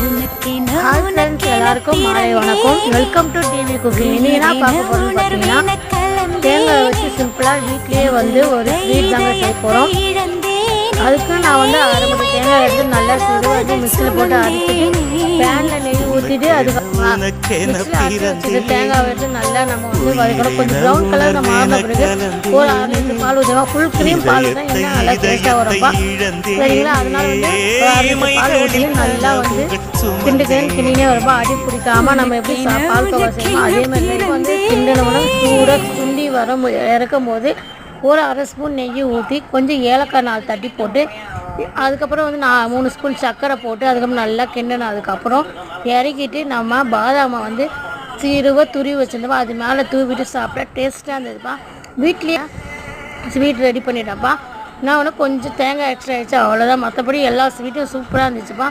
Hi friends எல்லாருக்கும் மாலை வணக்கம். வெல்கம் டு டிவி குக்கிங் இன்னைக்கு பார்க்க பார்த்தீங்கன்னா தேங்காய் வச்சு சிம்பிளாக வீட்லேயே வந்து ஒரு ஸ்வீட் தாங்க செய்ய போகிறோம் அதுக்கு நான் வந்து அரை மணி தேங்காய் எடுத்து நல்லா மிக்சியில் போட்டு அரைச்சிட்டு பேனில் நெய் ஊற்றிட்டு வச்சுட்டு தேங்காய் எடுத்து நல்லா நம்ம வந்து வதக்கணும். கொஞ்சம் ப்ரௌன் கலர் நம்ம மாறின பிறகு ஒரு அரை லிட்டர் பால் ஊற்றணும் ஃபுல் க்ரீம் பால் தான் இன்னும் நல்லா டேஸ்ட்டாக வரும்ப்பா. சரிங்களா? அதனால வந்து ஒரு அரை லிட்டர் பால் ஊற்றி நல்லா வந்து கிண்டுக்கன்னு கிண்டினே வரும்பா அடி பிடிக்காம நம்ம எப்படி பால் கவர் செய்யணும் அதே மாதிரி வந்து கிண்டனோட சூடாக சுண்டி வரும் இறக்கும் போது ஒரு அரை ஸ்பூன் நெய் ஊற்றி கொஞ்சம் ஏலக்காய் நாள் தட்டி போட்டு அதுக்கப்புறம் வந்து நான் மூணு ஸ்பூன் சர்க்கரை போட்டு அதுக்கப்புறம் நல்லா கிண்டணும் அதுக்கப்புறம் இறக்கிட்டு நம்ம பாதாமை வந்து சீருவ துருவி வச்சுருந்தோம் அது மேலே தூவிட்டு சாப்பிட்டா டேஸ்ட்டாக இருந்ததுப்பா. வீட்லேயே ஸ்வீட் ரெடி பண்ணிட்டேன்ப்பா. நான் ஒன்று கொஞ்சம் தேங்காய் எக்ஸ்ட்ரா ஆயிடுச்சு அவ்வளோதான் மற்றபடி எல்லா ஸ்வீட்டும் சூப்பராக இருந்துச்சுப்பா.